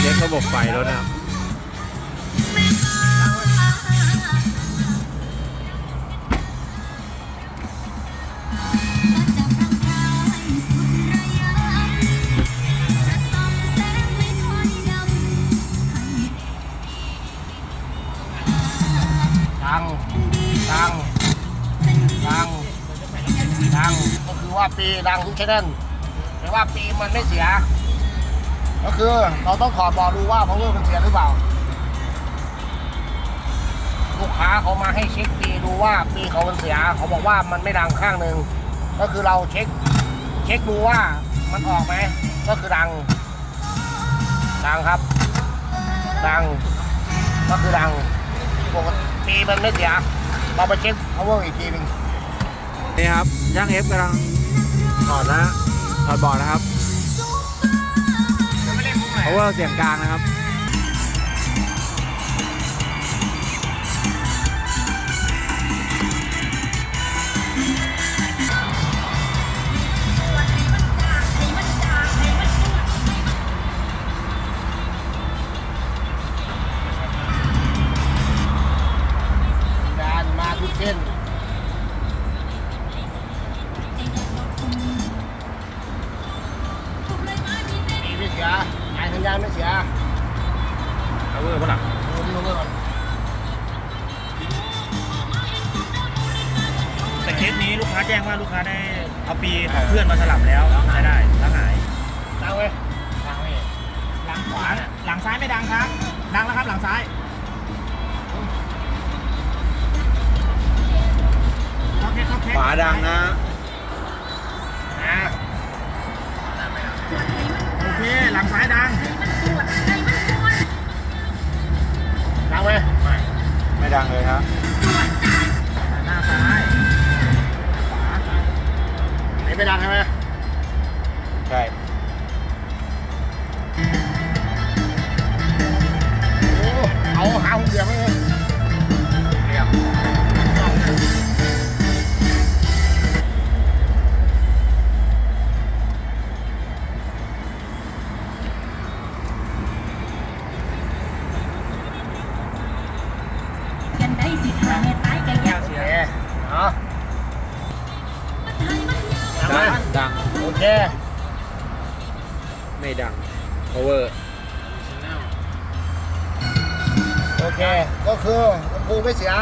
เช็คระบบไฟรถนะครับดังดังดังดังก็คือว่าปีดังทุกชแนลแต่ว่าปีมันไม่เสีย ก็คือเราต้องขอบอกดูว่าพาวเวอร์มันเสียหรือเปล่า ลูกค้าเขามาให้เช็คปีดูว่าปีเขามันเสีย เขาบอกว่ามันไม่ดังข้างหนึ่งก็คือเราเช็ค เช็คดูว่ามันออกไหมก็คือดัง ดังครับ ดัง ก็คือดังปกติปีมันไม่เสียเราไปเช็ค power อีกทีหนึ่งนี่ครับช่างเอฟกำลังถอดนะถอดบอร์ดนะครับ เพราะว่าเสียงกลางนะครับการมาทุกเส้นปีไม่เสียสายสัญญาณไม่เสียเอาเวอร์ปะล่ะดูนี่ power ก่อนแต่เคสนี้ลูกค้าแจ้งว่าลูกค้าได้เอาปีของเพื่อนมาสลับแล้วใช้ได้แล้วหายดังเว้ยดังเว้ยหลังขวาหลังซ้ายไม่ดังครับ ดังแล้วครับหลังซ้ายโอเคโอเคขวาดังนะนะ หลังซ้ายดังดังเว้ยไม่ดังเลยครับหน้าซ้ายไหนไม่ดังใช่ไหมใช่โอ้เอาหาหุ่นเดีย ด้สิทางให้ตายกันยากโอเคเนาะดังไหมดังดัง โอเค ไม่ดัง power โอเค ก็คือลำโพงไม่เสีย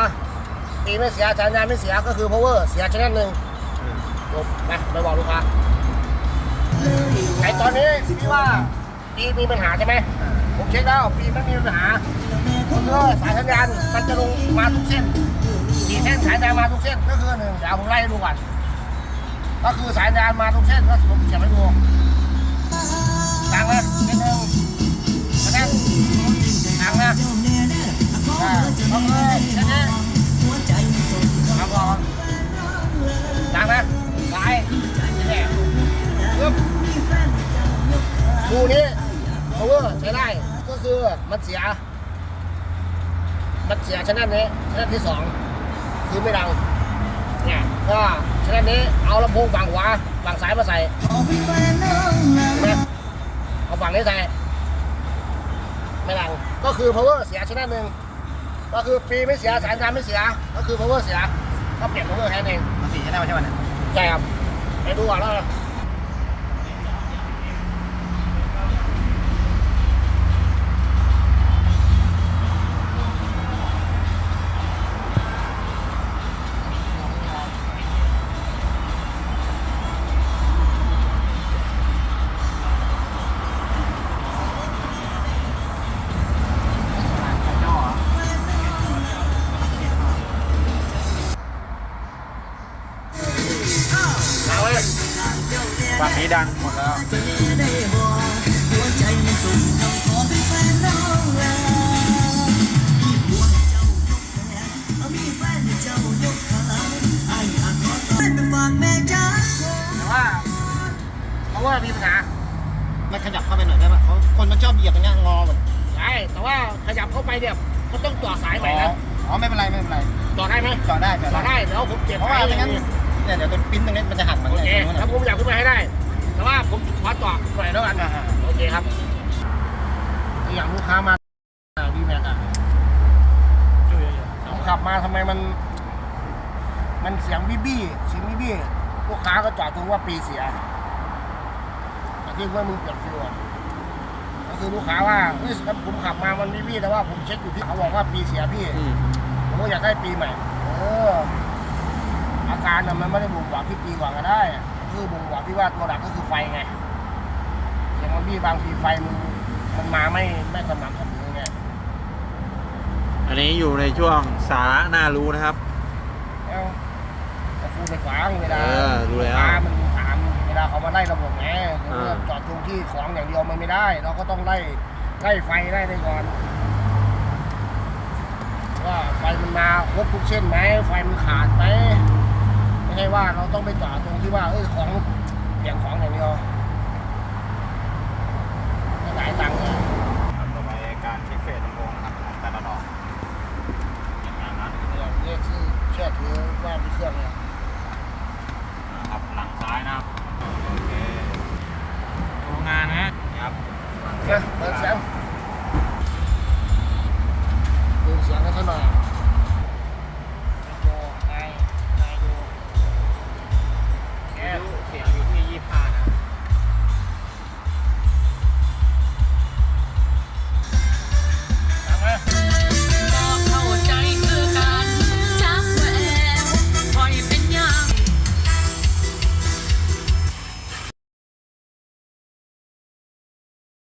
ปีไม่เสียสัญญาณไม่เสีย ก็คือ power เสียชแนลหนึ่งจบไปไปบอกลูกค้าไอตอนนี้พี่ว่าปีมีปัญหาใช่ไหมผมเช็คแล้วปีไม่มีปัญหา ก็คือสายสัญญาณมันจะลงมาทุกเส้นสี่เส้นสายสัญญาณมาทุกเส้นก็คือหนึ่งเดี๋ยวผมไล่ให้ดูก่อนก็คือสายสัญญาณมาทุกเส้นก็ผมเขียนให้ดูตังนะเส้นหนึ่งคะแนนตังนะอ่าก็คือเส้นนี้เอาก่อนตังนะซ้ายนี่แหละปึ๊บดูนี้ power ใช้ได้ก็คือมันเสีย มันเสียชแนลนี้ชแนลที่สองคือไม่ดังเนี่ยก็ชแนลนี้เอาลำโพงฝั่งขวาฝั่งซ้ายมาใส่เห็นไหมเอาฝั่งนี้ใส่ไม่ดังก็คือ power เสียชแนลหนึ่งก็คือปีไม่เสียสายการไม่เสีย ก็คือ power เสียก็เปลี่ยน power แค่นั้นเองภาษีใช่ไหมใช่ไหมใช่ครับไปดูก่อนแล้ว ฝั่งนี้ดังหมดแล้วแต่ว่า power มีปัญหามันขยับเข้าไปหน่อยได้ป่ะเขาคนมันชอบเหยียบตรงเนี้ยงอหมดใช่แต่ว่าขยับเข้าไปเนี่ยก็ต้องต่อสายใหม่นะอ๋อไม่เป็นไรไม่เป็นไรต่อได้ไหมจอดได้จอดต่อได้ได้เดี๋ยวผมเก็บเพราะว่าไม่งั้น เนี่ยเดี๋ยวตัวปิ้นตรงนี้มันจะหักมันโอเนี่ยเคตรงนู้นถ้าน่ะผมอยากขึ้นมาให้ได้ แต่ว่าผมขอต่อหน่อยแล้วกันอ่าโอเคครับอย่างลูกค้ามาดีแม็กอะอยู่เยอะผมขับมาทำไมมัน มันเสียงบี้บี้เสียงบี้บี้ลูกค้าก็จอดตรงว่าปีเสียแต่ที่ว่ามึงเปลี่ยนฟิวอะก็คือลูกค้าว่าเฮ้ยผมขับมามันบี้บี้แต่ว่าผมเช็คอยู่ที่เขาบอกว่าปีเสียพี่อืมผมก็อยากได้ปีใหม่ เออ อาการน่ะมันไม่ได้บ่งบอกที่ปีกว่าก็ได้ คือบ่งบอกที่ว่าตัวหลักก็คือไฟไงเสียงมันบี้บางทีไฟมันมันมาไม่ไม่สม่ำเสมอไงอันนี้อยู่ในช่วงสาระน่ารู้นะครับแล้วก็คูไปฟังเวลาเออรู้แล้วกค้ามันถามเวลาเขามาไล่ระบบไงเออจอดตรงที่ของอย่างเดียวมันไม่ได้ เราก็ต้องไล่ไล่ไฟไล่ได้ก่อน ว่าไฟมันมาครบทุกเส้นไหมไฟมันขาดไหมไม่ ใช่ว่าเราต้องไปจ่าตรงที่ว่าเอ้ของเสียงของอย่างนี้เยาหลายตังค์เลยครับต่อไปการเช็คเฟสลำโพงนะครับแต่ละดอกเป็นงานนะเราเรียกชื่อเชื่อถือว่ามีเครื่องเนี่ยครับหลังซ้ายนะครับโอเคตัวงานนะครับเปิดเสียงดูเสียงกันสักหน่อย